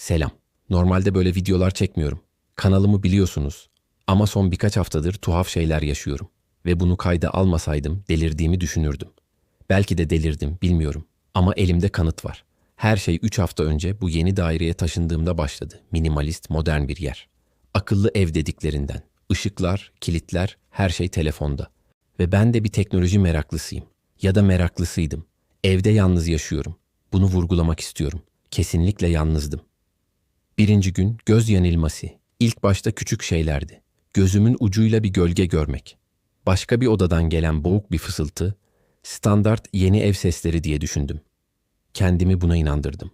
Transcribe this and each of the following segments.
Selam. Normalde böyle videolar çekmiyorum. Kanalımı biliyorsunuz. Ama son birkaç haftadır tuhaf şeyler yaşıyorum. Ve bunu kayda almasaydım delirdiğimi düşünürdüm. Belki de delirdim, bilmiyorum. Ama elimde kanıt var. Her şey 3 hafta önce bu yeni daireye taşındığımda başladı. Minimalist, modern bir yer. Akıllı ev dediklerinden. Işıklar, kilitler, her şey telefonda. Ve ben de bir teknoloji meraklısıyım. Ya da meraklısıydım. Evde yalnız yaşıyorum. Bunu vurgulamak istiyorum. Kesinlikle yalnızdım. Birinci gün göz yanılması. İlk başta küçük şeylerdi. Gözümün ucuyla bir gölge görmek. Başka bir odadan gelen boğuk bir fısıltı. Standart yeni ev sesleri diye düşündüm. Kendimi buna inandırdım.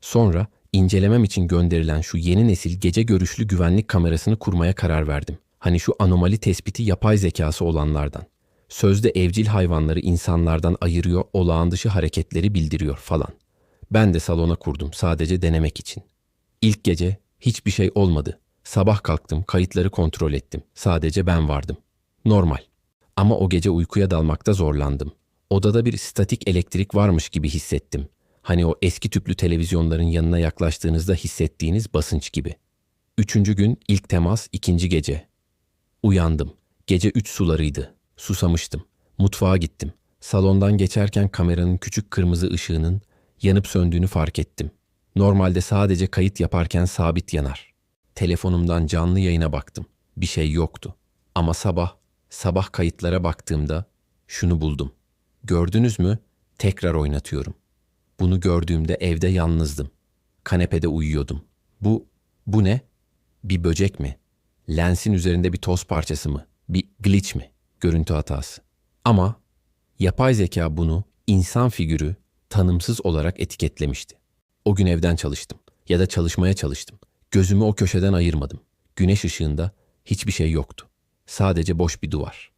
Sonra incelemem için gönderilen şu yeni nesil gece görüşlü güvenlik kamerasını kurmaya karar verdim. Hani şu anomali tespiti yapay zekası olanlardan. Sözde evcil hayvanları insanlardan ayırıyor, olağan dışı hareketleri bildiriyor falan. Ben de salona kurdum sadece denemek için. İlk gece hiçbir şey olmadı. Sabah kalktım, kayıtları kontrol ettim. Sadece ben vardım. Normal. Ama o gece uykuya dalmakta zorlandım. Odada bir statik elektrik varmış gibi hissettim. Hani o eski tüplü televizyonların yanına yaklaştığınızda hissettiğiniz basınç gibi. Üçüncü gün ilk temas ikinci gece. Uyandım. Gece üç sularıydı. Susamıştım. Mutfağa gittim. Salondan geçerken kameranın küçük kırmızı ışığının yanıp söndüğünü fark ettim. Normalde sadece kayıt yaparken sabit yanar. Telefonumdan canlı yayına baktım. Bir şey yoktu. Ama sabah, sabah kayıtlara baktığımda şunu buldum. Gördünüz mü? Tekrar oynatıyorum. Bunu gördüğümde evde yalnızdım. Kanepede uyuyordum. Bu, bu ne? Bir böcek mi? Lensin üzerinde bir toz parçası mı? Bir glitch mi? Görüntü hatası. Ama yapay zeka bunu insan figürü tanımsız olarak etiketlemişti. O gün evden çalıştım ya da çalışmaya çalıştım. Gözümü o köşeden ayırmadım. Güneş ışığında hiçbir şey yoktu. Sadece boş bir duvar.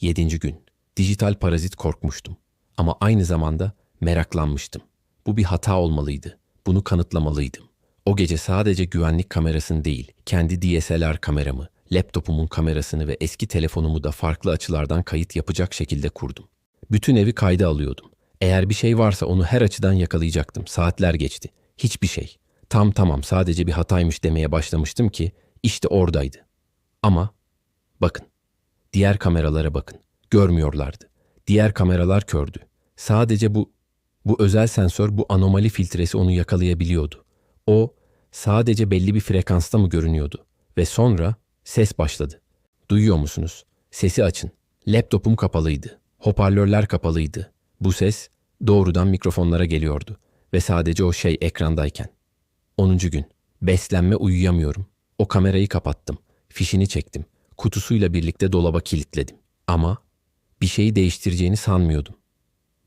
Yedinci gün. Dijital parazit korkmuştum. Ama aynı zamanda meraklanmıştım. Bu bir hata olmalıydı. Bunu kanıtlamalıydım. O gece sadece güvenlik kamerasını değil, kendi DSLR kameramı, laptopumun kamerasını ve eski telefonumu da farklı açılardan kayıt yapacak şekilde kurdum. Bütün evi kayda alıyordum. Eğer bir şey varsa onu her açıdan yakalayacaktım. Saatler geçti. Hiçbir şey. Tam tamam sadece bir hataymış demeye başlamıştım ki işte oradaydı. Ama bakın. Diğer kameralara bakın. Görmüyorlardı. Diğer kameralar kördü. Sadece bu bu özel sensör bu anomali filtresi onu yakalayabiliyordu. O sadece belli bir frekansta mı görünüyordu ve sonra ses başladı. Duyuyor musunuz? Sesi açın. Laptopum kapalıydı. Hoparlörler kapalıydı. Bu ses doğrudan mikrofonlara geliyordu ve sadece o şey ekrandayken. 10. gün. Beslenme uyuyamıyorum. O kamerayı kapattım. Fişini çektim. Kutusuyla birlikte dolaba kilitledim. Ama bir şeyi değiştireceğini sanmıyordum.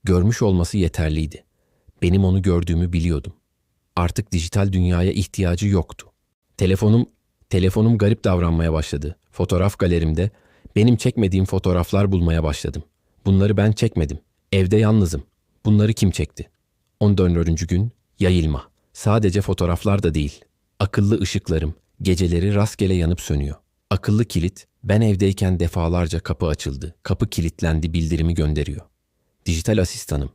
Görmüş olması yeterliydi. Benim onu gördüğümü biliyordum. Artık dijital dünyaya ihtiyacı yoktu. Telefonum telefonum garip davranmaya başladı. Fotoğraf galerimde benim çekmediğim fotoğraflar bulmaya başladım. Bunları ben çekmedim. Evde yalnızım. Bunları kim çekti? 14. gün yayılma. Sadece fotoğraflar da değil. Akıllı ışıklarım geceleri rastgele yanıp sönüyor. Akıllı kilit ben evdeyken defalarca kapı açıldı. Kapı kilitlendi bildirimi gönderiyor. Dijital asistanım.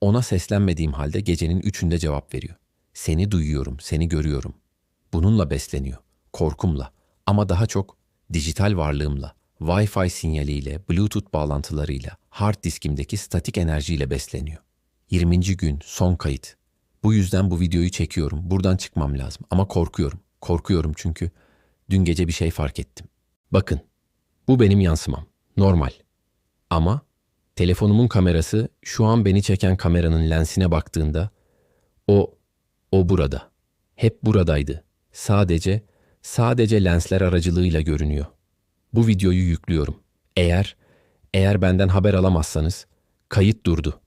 Ona seslenmediğim halde gecenin üçünde cevap veriyor. Seni duyuyorum, seni görüyorum. Bununla besleniyor. Korkumla. Ama daha çok dijital varlığımla, Wi-Fi sinyaliyle, Bluetooth bağlantılarıyla, hard diskimdeki statik enerjiyle besleniyor. 20. gün son kayıt. Bu yüzden bu videoyu çekiyorum. Buradan çıkmam lazım ama korkuyorum. Korkuyorum çünkü dün gece bir şey fark ettim. Bakın. Bu benim yansımam. Normal. Ama telefonumun kamerası şu an beni çeken kameranın lensine baktığında o o burada. Hep buradaydı. Sadece sadece lensler aracılığıyla görünüyor. Bu videoyu yüklüyorum. Eğer eğer benden haber alamazsanız kayıt durdu.